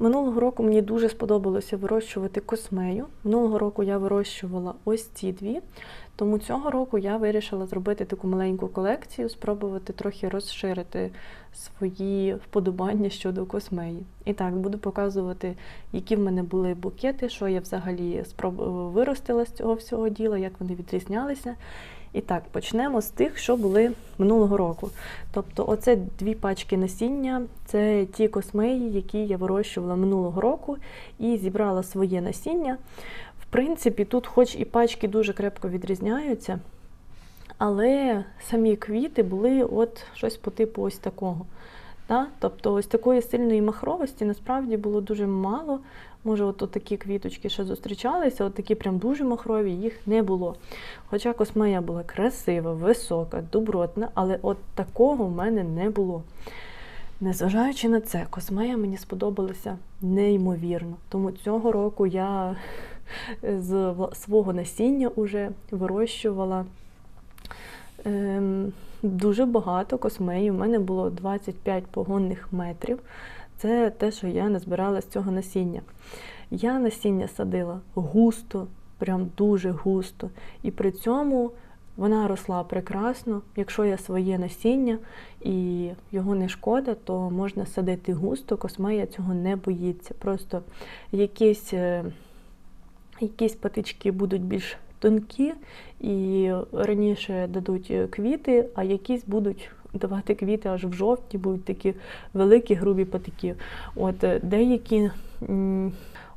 Минулого року мені дуже сподобалося вирощувати космею. Минулого року я вирощувала ось ці дві, тому цього року я вирішила зробити таку маленьку колекцію, спробувати трохи розширити свої вподобання щодо космеї. І так, буду показувати, які в мене були букети, що я взагалі спроб... виростила з цього всього діла, як вони відрізнялися. І так, почнемо з тих, що були минулого року. Тобто, оце дві пачки насіння, це ті космеї, які я вирощувала минулого року і зібрала своє насіння. Принципі, тут, хоч і пачки дуже крепко відрізняються, але самі квіти були от щось по типу ось такого. Да? Тобто ось такої сильної махровості насправді було дуже мало. Може, от такі квіточки ще зустрічалися, от такі прям дуже махрові, їх не було. Хоча космея була красива, висока, добротна, але от такого в мене не було. Незважаючи на це, космея мені сподобалася неймовірно. Тому цього року я з свого насіння вже вирощувала. Ем, дуже багато космеї. У мене було 25 погонних метрів. Це те, що я назбирала з цього насіння. Я насіння садила густо, прям дуже густо. І при цьому вона росла прекрасно. Якщо є своє насіння і його не шкода, то можна садити густо, космея цього не боїться. Просто якісь, е, якісь патички будуть більш тонкі і раніше дадуть квіти, а якісь будуть давати квіти аж в жовті, будуть такі великі грубі патики. От е, деякі.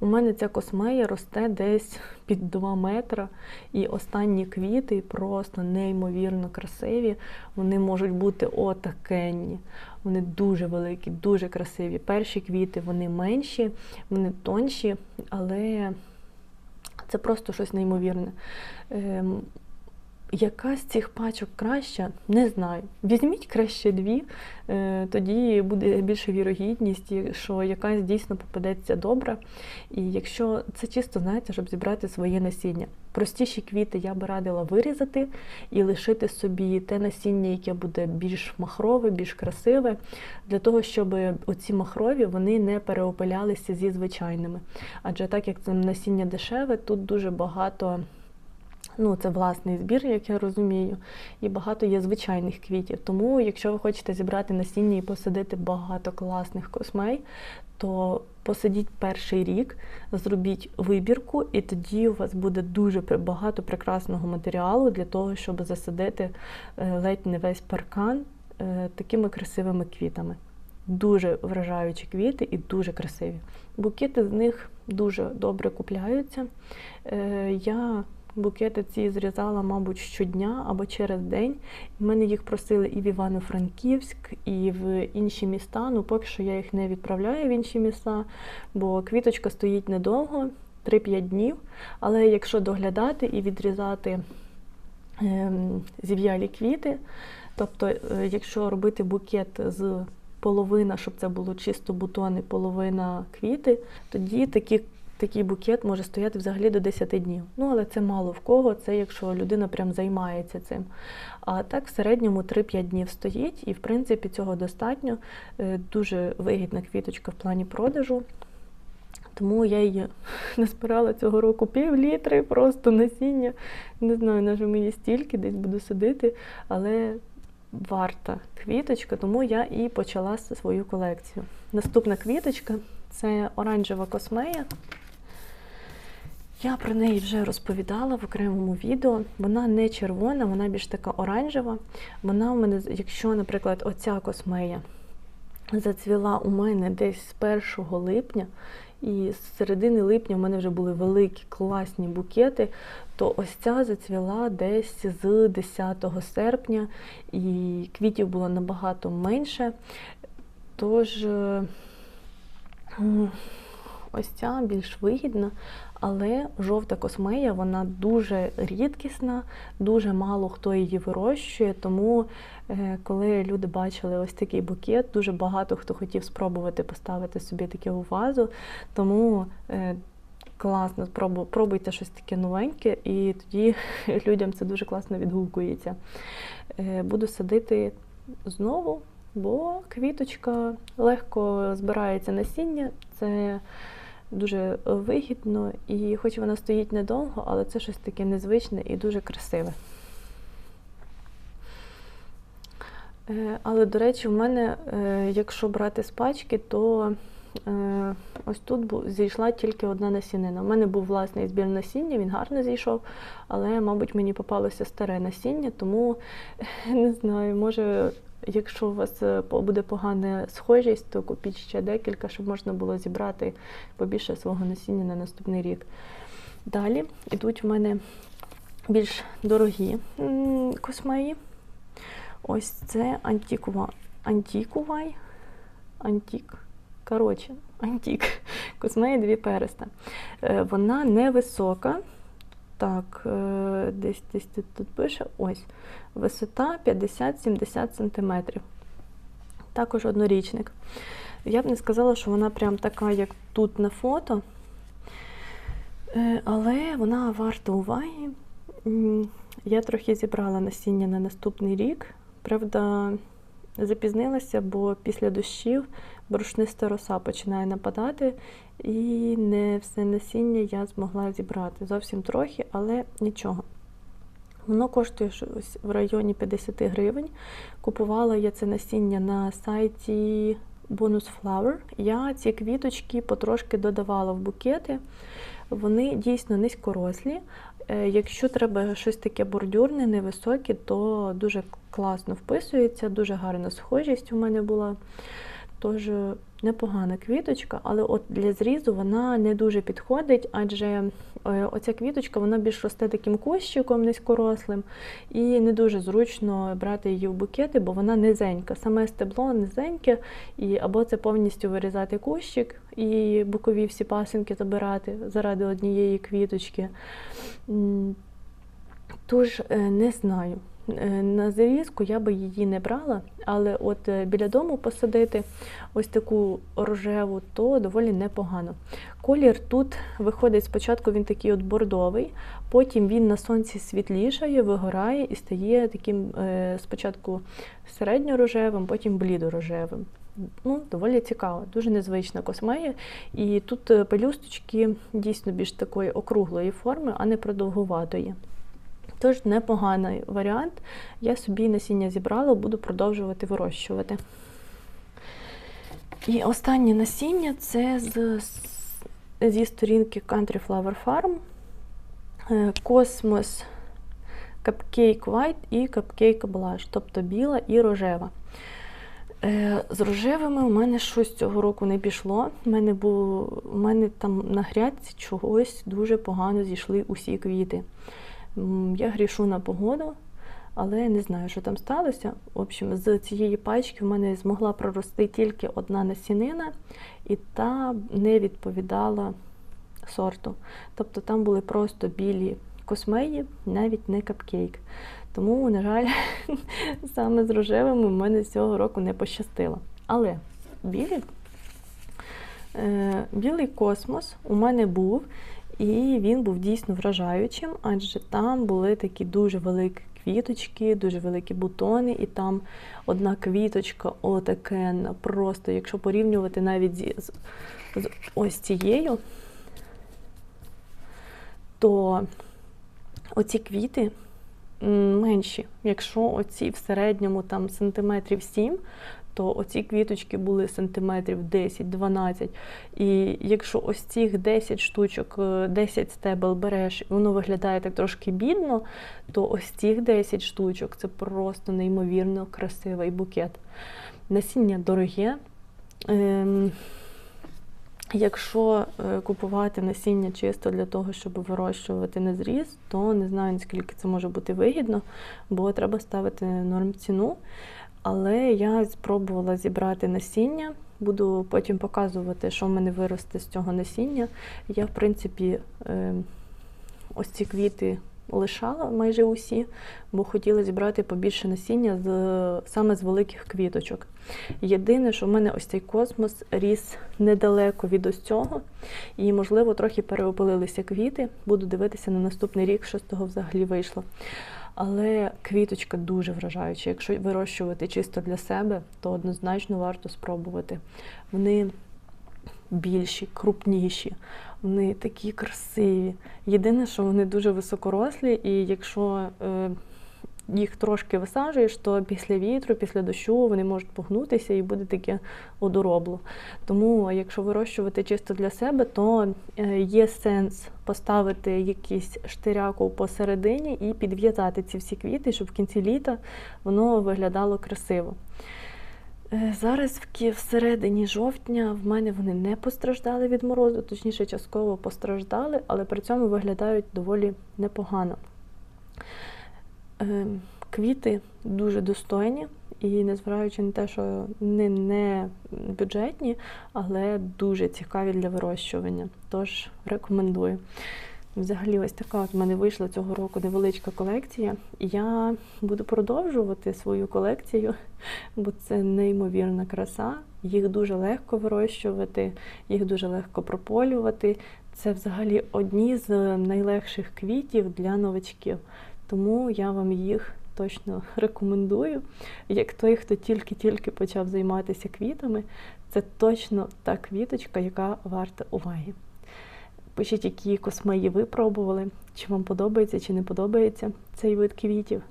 У мене ця космея росте десь під 2 метри, і останні квіти просто неймовірно красиві. Вони можуть бути отакенні. Вони дуже великі, дуже красиві. Перші квіти вони менші, вони тонші, але це просто щось неймовірне. Яка з цих пачок краща, не знаю. Візьміть краще дві, е, тоді буде більша вірогідність, що якась дійсно попадеться добра. І якщо це чисто, знаєте, щоб зібрати своє насіння. Простіші квіти я би радила вирізати і лишити собі те насіння, яке буде більш махрове, більш красиве, для того, щоб оці махрові вони не переопилялися зі звичайними. Адже так як це насіння дешеве, тут дуже багато. Ну, це власний збір, як я розумію, і багато є звичайних квітів. Тому, якщо ви хочете зібрати насіння і посадити багато класних космей, то посадіть перший рік, зробіть вибірку, і тоді у вас буде дуже багато прекрасного матеріалу для того, щоб засадити е, ледь не весь паркан е, такими красивими квітами. Дуже вражаючі квіти і дуже красиві. Букети з них дуже добре купляються. Е, я Букети ці зрізала, мабуть, щодня або через день. Мене їх просили і в Івано-Франківськ, і в інші міста. Ну, поки що я їх не відправляю в інші міста, бо квіточка стоїть недовго, 3-5 днів. Але якщо доглядати і відрізати ем, зів'ялі квіти, тобто, е, якщо робити букет з половина, щоб це було чисто бутони, половина квіти, тоді такі такий букет може стояти взагалі до 10 днів. Ну, але це мало в кого, це якщо людина прям займається цим. А так в середньому 3-5 днів стоїть, і в принципі цього достатньо. Е, дуже вигідна квіточка в плані продажу. Тому я її назбирала цього року пів літри, просто насіння. Не знаю, на що мені стільки, десь буду сидити, але варта квіточка, тому я і почала свою колекцію. Наступна квіточка це оранжева космея. Я про неї вже розповідала в окремому відео. Вона не червона, вона більш така оранжева. Вона у мене, якщо, наприклад, оця космея зацвіла у мене десь з 1 липня, і з середини липня в мене вже були великі класні букети, то ось ця зацвіла десь з 10 серпня, і квітів було набагато менше. Тож, е, ось ця більш вигідна, але жовта космея вона дуже рідкісна, дуже мало хто її вирощує. Тому, е, коли люди бачили ось такий букет, дуже багато хто хотів спробувати поставити собі таке у вазу. Тому е, класно, пробуйте щось таке новеньке, і тоді людям це дуже класно відгукується. Е, буду садити знову бо квіточка легко збирається насіння, це дуже вигідно, і хоч вона стоїть недовго, але це щось таке незвичне і дуже красиве. Е, Але, до речі, в мене, е, якщо брати з пачки, то е, ось тут зійшла тільки одна насінина. У мене був власний збір насіння, він гарно зійшов, але, мабуть, мені попалося старе насіння, тому не знаю, може, якщо у вас е, буде погана схожість, то купіть ще декілька, щоб можна було зібрати побільше свого насіння на наступний рік. Далі йдуть в мене більш дорогі космеї. Ось це антікува. Антікувай. Антік. Коротше, антік. Космеї дві переста. Е, Вона невисока. Так, е, десь десь тут, тут пише. Ось. Висота 50-70 см. Також однорічник. Я б не сказала, що вона прям така, як тут на фото. Е, Але вона варта уваги. Я трохи зібрала насіння на наступний рік. Правда, запізнилася, бо після дощів борошниста роса починає нападати, і не все насіння я змогла зібрати. Зовсім трохи, але нічого. Воно коштує щось в районі 50 гривень. Купувала я це насіння на сайті Bonus Flower. Я ці квіточки потрошки додавала в букети. Вони дійсно низькорослі. Е, Якщо треба щось таке бордюрне, невисоке, то дуже класно вписується, дуже гарна схожість у мене була. Тож непогана квіточка, але от для зрізу вона не дуже підходить, адже е, оця квіточка вона більш росте таким кущиком низькорослим, і не дуже зручно брати її в букети, бо вона низенька. Саме стебло низеньке, і або це повністю вирізати кущик і бокові всі пасинки забирати заради однієї квіточки. Тож е, не знаю. Е, На зарізку я би її не брала, але от е, біля дому посадити ось таку рожеву, то доволі непогано. Колір тут виходить спочатку він такий от бордовий, потім він на сонці світлішає, вигорає і стає таким е, спочатку середньорожевим, потім блідорожевим. Ну, доволі цікаво, дуже незвична космея. І тут пелюсточки дійсно більш такої округлої форми, а не продовгуватої. Тож непоганий варіант. Я собі насіння зібрала, буду продовжувати вирощувати. І останнє насіння це з, зі сторінки Country Flower Farm. Е, Космос Cupcake White і Cupcake Blush, тобто біла і рожева. Е, З рожевими у мене щось цього року не пішло. У мене, був, у мене там на грядці чогось дуже погано зійшли усі квіти. Я грішу на погоду, але не знаю, що там сталося. В общем, з цієї пачки в мене змогла прорости тільки одна насінина, і та не відповідала сорту. Тобто там були просто білі космеї, навіть не капкейк. Тому, на жаль, саме з рожевими в мене цього року не пощастило. Але білі, е, білий космос у мене був, і він був дійсно вражаючим, адже там були такі дуже великі квіточки, дуже великі бутони, і там одна квіточка отакенна. Просто, якщо порівнювати навіть зі, з, з ось цією, то оці квіти менші. Якщо оці в середньому там сантиметрів 7, то оці квіточки були сантиметрів 10-12. І якщо ось цих 10 штучок, е, 10 стебел береш, і воно виглядає так трошки бідно, то ось цих 10 штучок це просто неймовірно красивий букет. Насіння дороге. Ем, Якщо е, купувати насіння чисто для того, щоб вирощувати на зріз, то не знаю, наскільки це може бути вигідно, бо треба ставити норм ціну. Але я спробувала зібрати насіння, буду потім показувати, що в мене виросте з цього насіння. Я, в принципі, е, ось ці квіти лишала майже усі, бо хотіла зібрати побільше насіння з, саме з великих квіточок. Єдине, що в мене ось цей космос ріс недалеко від ось цього, і, можливо, трохи переопилилися квіти. Буду дивитися на наступний рік, що з того взагалі вийшло. Але квіточка дуже вражаюча. Якщо вирощувати чисто для себе, то однозначно варто спробувати. Вони більші, крупніші, вони такі красиві. Єдине, що вони дуже високорослі, і якщо е, їх трошки висаджуєш, то після вітру, після дощу вони можуть погнутися і буде таке одоробло. Тому, якщо вирощувати чисто для себе, то е, є сенс поставити якийсь штиряку посередині і підв'язати ці всі квіти, щоб в кінці літа воно виглядало красиво. Е, Зараз в всередині жовтня в мене вони не постраждали від морозу, точніше, частково постраждали, але при цьому виглядають доволі непогано. Е, Квіти дуже достойні, і незважаючи на те, що вони не бюджетні, але дуже цікаві для вирощування. Тож рекомендую. Взагалі, ось така от в мене вийшла цього року невеличка колекція. Я буду продовжувати свою колекцію, бо це неймовірна краса. Їх дуже легко вирощувати, їх дуже легко прополювати. Це взагалі одні з найлегших квітів для новачків. Тому я вам їх точно рекомендую. Як той, хто тільки-тільки почав займатися квітами, це точно та квіточка, яка варта уваги. Пишіть, які космеї ви пробували, чи вам подобається, чи не подобається цей вид квітів.